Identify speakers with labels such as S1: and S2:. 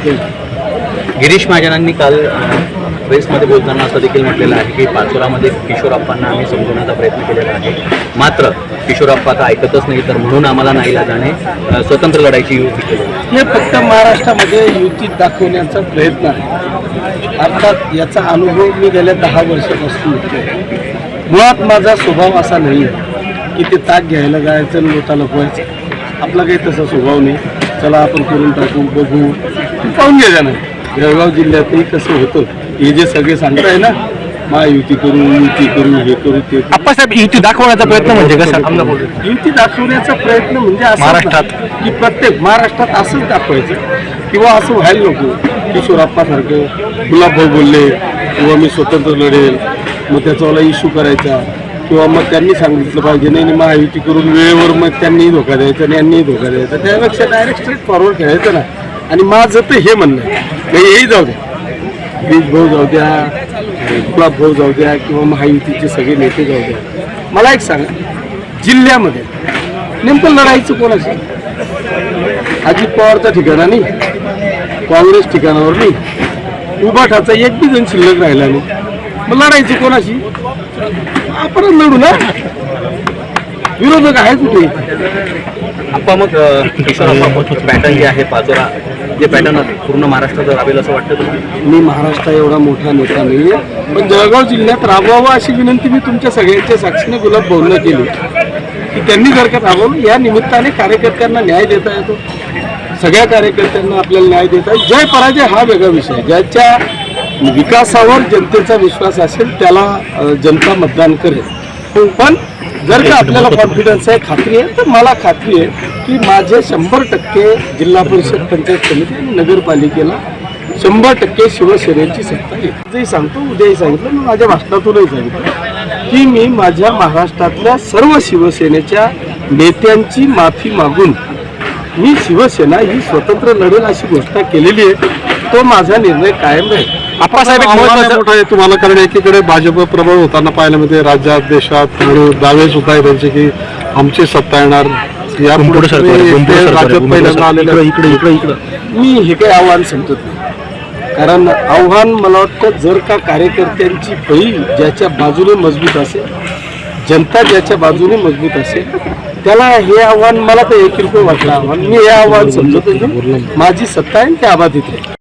S1: गिरीश महाजनांनी काल प्रेसमध्ये बोलताना असं देखील म्हटलेलं आहे की पाचोरामध्ये किशोरप्पांना आम्ही समजवण्याचा प्रयत्न केलेला आहे. मात्र किशोरप्पा आता ऐकतच नाही तर म्हणून आम्हाला नाही जाणे स्वतंत्र लढायची युती केली.
S2: हे फक्त महाराष्ट्रामध्ये युती दाखवण्याचा प्रयत्न आहे. अर्थात याचा अनुभव मी गेल्या दहा वर्षापासून घेतोय. मुळात माझा स्वभाव असा नाही की ते ताक घ्यायला जायचं लोटा लपवायचं आपला काही तसा स्वभाव नाही. चला आपण करून टाकू बघू. पाहून घ्या ना जळगाव जिल्ह्यातही कसं होतं हे जे सगळे सांगताय ना महायुती करू युती करू हे करू ते करू.
S3: आप्पासाहेब युती दाखवण्याचा प्रयत्न म्हणजे कसा?
S2: युती दाखवण्याचा प्रयत्न म्हणजे असं
S3: महाराष्ट्रात.
S2: की प्रत्येक महाराष्ट्रात असंच दाखवायचं. किंवा असं व्हायला नको. किशोरप्पासारखं गुलाबभाऊ बोलले किंवा मी स्वतंत्र लढेल मग त्याचावाला इश्यू करायचा. किंवा मग त्यांनी सांगितलं पाहिजे नाही महायुती करून वेळेवर मग त्यांनीही धोका द्यायचा आणि यांनीही धोका द्यायचा. त्यापेक्षा डायरेक्ट स्ट्रेट फॉरवर्ड खेळायचं ना. आणि माझं तर हे म्हणणं आहे म्हणजे हेही जाऊ द्या. बीज भाऊ जाऊ द्या गुलाब भाऊ जाऊ द्या किंवा महायुतीचे सगळे नेते जाऊ द्या. मला एक सांगा जिल्ह्यामध्ये नेमकं लढायचं कोणाशी अजित पवारचा ठिकाणा नाही काँग्रेस ठिकाणावर नाही उभाठाचा एक बी जण शिल्लक राहिला नाही. मग लढायचं कोणाशी आपण लढू ना. विरोधक आहे कुठे?
S1: आप्पा मग पॅटर्न जे आहे पाचोरा जे पॅटर्न पूर्ण महाराष्ट्रात राबेल असं वाटतं तुम्हाला?
S2: मी महाराष्ट्र एवढा मोठा नेता नाही पण जळगाव जिल्ह्यात राबवावं अशी विनंती मी तुमच्या सगळ्यांच्या साक्षीने गुलाब भाऊंना केली. की त्यांनी जर का राबवलं या निमित्ताने कार्यकर्त्यांना न्याय देता येतो. सगळ्या कार्यकर्त्यांना आपल्याला न्याय देता जय पराजय हा वेगळा विषय. ज्याच्या विकासावर जनतेचा विश्वास असेल त्याला जनता मतदान करेल. हो, पण जर का आपल्याला कॉन्फिडन्स आहे खात्री आहे तर मला खात्री आहे की माझे शंभर टक्के जिल्हा परिषद पंचायत समिती आणि नगरपालिकेला शंभर टक्के शिवसेनेची सत्ता येईल. आजही सांगतो उद्याही सांगितलं मी माझ्या भाषणातूनही सांगितलं की मी माझ्या महाराष्ट्रातल्या सर्व शिवसेनेच्या नेत्यांची माफी मागून मी शिवसेना ही स्वतंत्र लढेल अशी घोषणा केलेली आहे. तो माझा निर्णय कायम राहील.
S3: आप्पासाहेब एक
S4: आव्हान
S3: महत्वाचं
S4: मोठं आहे. तुम्हाला कारण एकीकडे भाजप प्रबळ होताना पाहायला मिळते राज्यात देशात आणि दावे सुद्धा आहे त्यांचे की आमची सत्ता येणार. या
S3: आहे,
S4: राज्यात पहिल्यांदा. आलेले
S3: इकडे इकडे इकडे
S2: मी हे काही आव्हान समजत नाही. कारण आव्हान मला वाटतं जर का कार्यकर्त्यांची फळी ज्याच्या बाजूने मजबूत असेल जनता ज्याच्या बाजूने मजबूत असेल त्याला हे आव्हान मला तर एक रुपये वाटलं आव्हान. मी हे आव्हान समजत नाही. माझी सत्ता आहे ते आबाधित आहे.